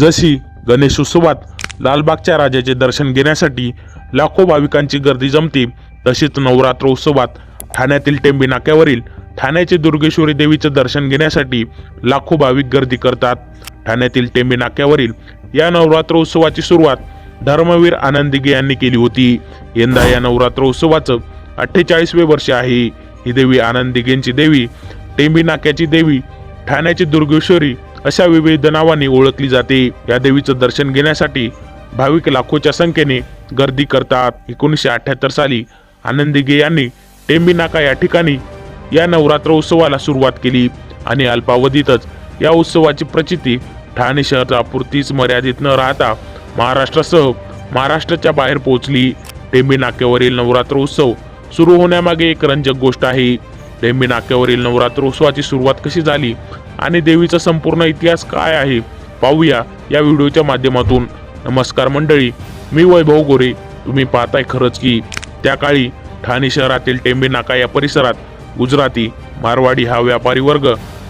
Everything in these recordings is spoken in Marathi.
जशी गणेशोत्सवात लालबागच्या राजाचे दर्शन घेण्यासाठी लाखो भाविकांची गर्दी जमते तशीच नवरात्र उत्सवात ठाण्यातील टेंबी नाक्यावरील ठाण्याचे दुर्गेश्वरी देवीचं दर्शन घेण्यासाठी लाखो भाविक गर्दी करतात. ठाण्यातील टेंबी नाक्यावरील या नवरात्र उत्सवाची सुरुवात धर्मवीर आनंदिगे यांनी केली होती. यंदा या नवरात्र उत्सवाचं अठ्ठेचाळीसवे वर्ष आहे. ही देवी आनंदिगेंची देवी टेंबी नाक्याची देवी ठाण्याची दुर्गेश्वरी अशा विविध नावांनी ओळखली जाते. या देवीचं दर्शन घेण्यासाठी भाविक लाखोच्या संख्येने गर्दी करतात. एकोणीसशे अठ्याहत्तर साली आनंदीगे यांनी टेंबी नाका या ठिकाणी या नवरात्र उत्सवाला सुरुवात केली आणि अल्पावधीतच या उत्सवाची प्रचिती ठाणे शहरापुरतीच मर्यादित न राहता महाराष्ट्रासह महाराष्ट्राच्या बाहेर पोहोचली. टेंबी नाक्यावरील नवरात्र उत्सव सुरू होण्यामागे एक रंजक गोष्ट आहे. टेंबी नाक्यावरील नवरात्र उत्सवाची सुरुवात कशी झाली आणि देवीचा संपूर्ण इतिहास काय आहे पाहूया या व्हिडिओच्या माध्यमातून. नमस्कार मंडळी मी वैभव गोरे. तुम्ही पाहताय खरंच की त्या काळी ठाणे शहरातील टेंबे नाका या परिसरात गुजराती मारवाडी हा व्यापारी वर्ग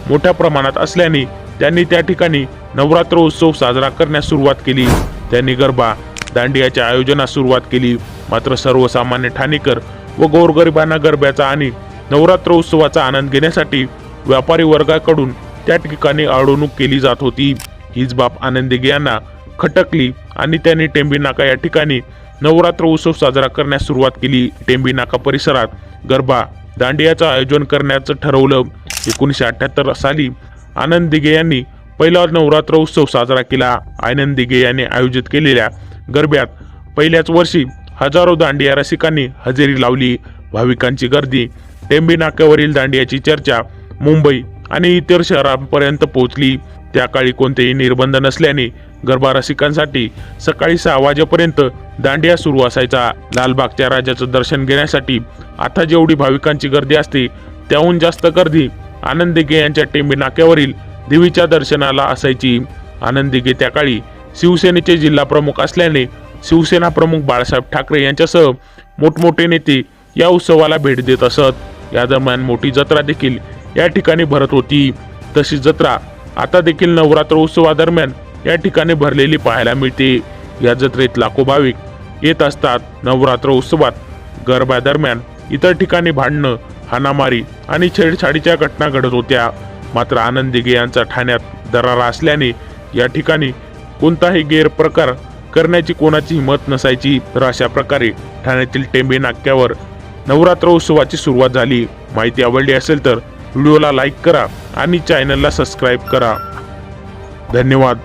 मोठ्या प्रमाणात असल्याने त्यांनी त्या ठिकाणी नवरात्र उत्सव साजरा करण्यास सुरुवात केली. त्यांनी गरबा दांडियाच्या आयोजनास सुरुवात केली. मात्र सर्वसामान्य ठाणेकर व गोरगरिबांना गरब्याचा आणि नवरात्र उत्सवाचा आनंद घेण्यासाठी व्यापारी वर्गाकडून त्या ठिकाणी अडवणूक केली जात होती. हीच बाब आनंदिगे यांना खटकली आणि त्यांनी टेंबी नाका या ठिकाणी नवरात्र उत्सव साजरा करण्यास सुरुवात केली. टेंबी नाका परिसरात गरबा दांडियाचं आयोजन करण्याचं ठरवलं. एकोणीसशे अठ्याहत्तर साली आनंद दिघे यांनी पहिला नवरात्र उत्सव साजरा केला. आनंद दिघे यांनी आयोजित केलेल्या गरब्यात पहिल्याच वर्षी हजारो दांडिया रसिकांनी हजेरी लावली. भाविकांची गर्दी टेंबी नाक्यावरील दांडियाची चर्चा मुंबई आणि इतर शहरांपर्यंत पोहोचली. त्या काळी कोणतेही निर्बंध नसल्याने गरबा रसिकांसाठी सकाळी सहा वाजेपर्यंत दांडिया सुरू असायचा. लालबागच्या राजाचं दर्शन घेण्यासाठी आता जेवढी भाविकांची गर्दी असते त्याहून जास्त गर्दी आनंद दिघे यांच्या टेंबी नाक्यावरील देवीच्या दर्शनाला असायची. आनंद दिघे त्या काळी शिवसेनेचे जिल्हा प्रमुख असल्याने शिवसेना प्रमुख बाळासाहेब ठाकरे यांच्यासह मोठमोठे नेते या उत्सवाला भेट देत असत. या दरम्यान मोठी जत्रा देखील या ठिकाणी भरत होती. तशी जत्रा आता देखील नवरात्र उत्सवादरम्यान या ठिकाणी भरलेली पाहायला मिळते. या जत्रेत लाखो भाविक येत असतात. नवरात्र उत्सवात गरब्यादरम्यान इतर ठिकाणी भांडणं हाणामारी आणि छेडछाडीच्या घटना घडत होत्या. मात्र आनंद दिघे यांचा ठाण्यात दरारा असल्याने या ठिकाणी कोणताही गैरप्रकार करण्याची कोणाची हिंमत नसायची. तर अशा प्रकारे ठाण्यातील टेंबे नाक्यावर नवरात्र उत्सवाची सुरुवात झाली. माहिती आवडली असेल तर व्हिडिओला लाईक करा आणि चॅनलला सबस्क्राईब करा. धन्यवाद.